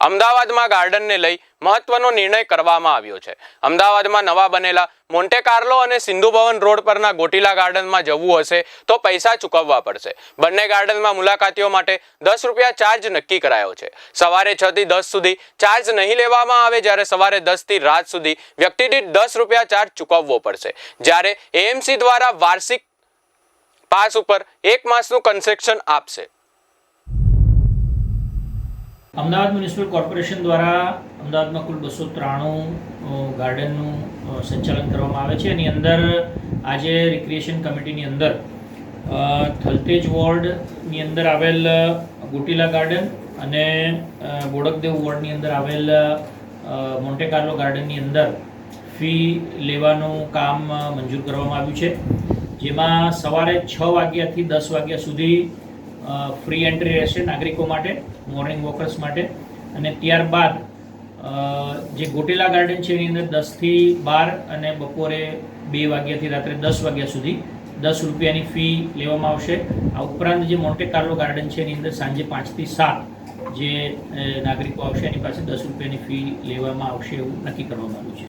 અમદાવાદમાં ગાર્ડનને લઈ મહત્વનો નિર્ણય કરવામાં આવ્યો છે. અમદાવાદમાં નવા બનેલા મોન્ટે કાર્લો અને સિંધુ ભવન રોડ પરના ગોટીલા ગાર્ડનમાં જવું હશે તો પૈસા ચૂકવવા પડશે. બંને ગાર્ડનમાં મુલાકાતીઓ માટે દસ રૂપિયા ચાર્જ નક્કી કરાયો છે. સવારે છ થી દસ સુધી ચાર્જ નહીં લેવામાં આવે જ્યારે સવારે દસથી રાત સુધી વ્યક્તિ દીઠ દસ રૂપિયા ચાર્જ ચૂકવવો પડશે. જ્યારે એએમસી દ્વારા વાર્ષિક પાસ ઉપર એક માસનું કન્સેક્શન આપશે. અમદાવાદ મ્યુનિસિપલ કોર્પોરેશન દ્વારા અમદાવાદમાં કુલ બસો ત્રાણું ગાર્ડનનું સંચાલન કરવામાં આવે છે. એની અંદર આજે રિક્રિએશન કમિટીની અંદર થલતેજ વોર્ડની અંદર આવેલ ગોટીલા ગાર્ડન અને ગોડકદેવ વોર્ડની અંદર આવેલ મોન્ટેકાર્લો ગાર્ડનની અંદર ફી લેવાનું કામ મંજૂર કરવામાં આવ્યું છે. જેમાં સવારે છ વાગ્યાથી દસ વાગ્યા સુધી ફ્રી એન્ટ્રી રહેશે નાગરિકો માટે મોર્નિંગ વોકર્સ માટે. અને ત્યારબાદ જે ગોટેલા ગાર્ડન છે એની અંદર દસથી બાર અને બપોરે બે વાગ્યાથી રાત્રે દસ વાગ્યા સુધી દસ રૂપિયાની ફી લેવામાં આવશે. આ ઉપરાંત જે મોન્ટે કાર્લો ગાર્ડન છે એની અંદર સાંજે પાંચથી સાત જે નાગરિકો આવશે, એની પાસે દસ રૂપિયાની ફી લેવામાં આવશે એવું નક્કી કરવામાં આવ્યું છે.